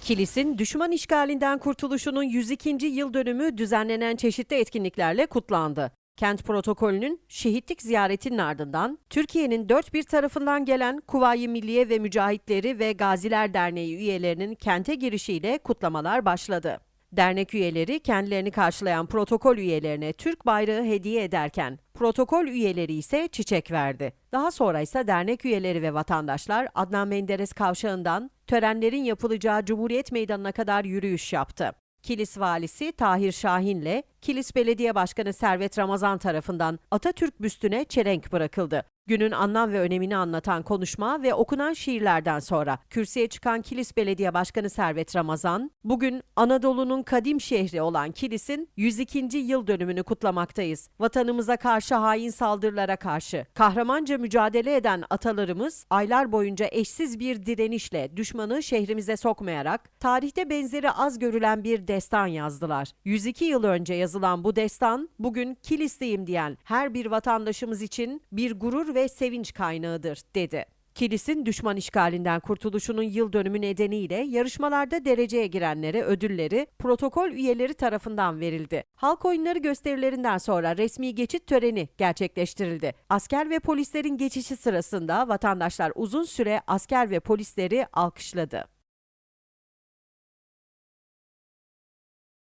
Kilis'in düşman işgalinden kurtuluşunun 102. yıl dönümü düzenlenen çeşitli etkinliklerle kutlandı. Kent protokolünün şehitlik ziyaretinin ardından Türkiye'nin dört bir tarafından gelen Kuvayi Milliye ve Mücahitleri ve Gaziler Derneği üyelerinin kente girişiyle kutlamalar başladı. Dernek üyeleri kendilerini karşılayan protokol üyelerine Türk bayrağı hediye ederken protokol üyeleri ise çiçek verdi. Daha sonra ise dernek üyeleri ve vatandaşlar Adnan Menderes kavşağından törenlerin yapılacağı Cumhuriyet Meydanı'na kadar yürüyüş yaptı. Kilis valisi Tahir Şahin'le Kilis Belediye Başkanı Servet Ramazan tarafından Atatürk büstüne çelenk bırakıldı. Günün anlam ve önemini anlatan konuşma ve okunan şiirlerden sonra kürsüye çıkan Kilis Belediye Başkanı Servet Ramazan, bugün Anadolu'nun kadim şehri olan Kilis'in 102. yıl dönümünü kutlamaktayız. Vatanımıza karşı hain saldırılara karşı kahramanca mücadele eden atalarımız aylar boyunca eşsiz bir direnişle düşmanı şehrimize sokmayarak tarihte benzeri az görülen bir destan yazdılar. 102 yıl önce yazılan bu destan bugün Kilisliyim diyen her bir vatandaşımız için bir gurur ve sevinç kaynağıdır dedi. Kilis'in düşman işgalinden kurtuluşunun yıl dönümü nedeniyle yarışmalarda dereceye girenlere ödülleri protokol üyeleri tarafından verildi. Halk oyunları gösterilerinden sonra resmi geçit töreni gerçekleştirildi. Asker ve polislerin geçişi sırasında vatandaşlar uzun süre asker ve polisleri alkışladı.